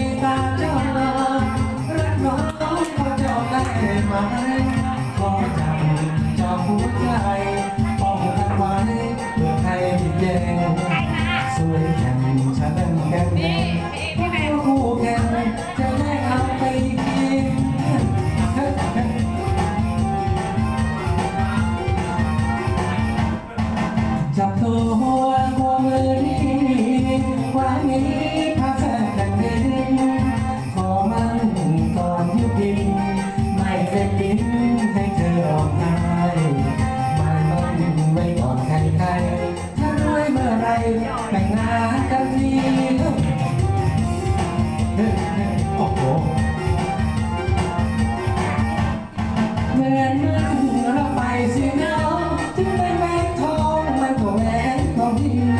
明白。 แต่งงานกันทีโอ้โหเหมือนมันเราไปสิเนาะถึงเป็นแหวทองมันก็แหวนทองที่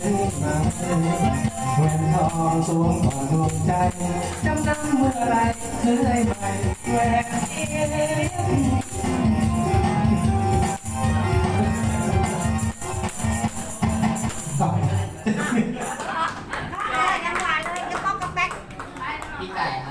ซื้อมาเงินทองสวมกอดดวงใจจำนำเมื่อไรเคยไปแหวนเอต่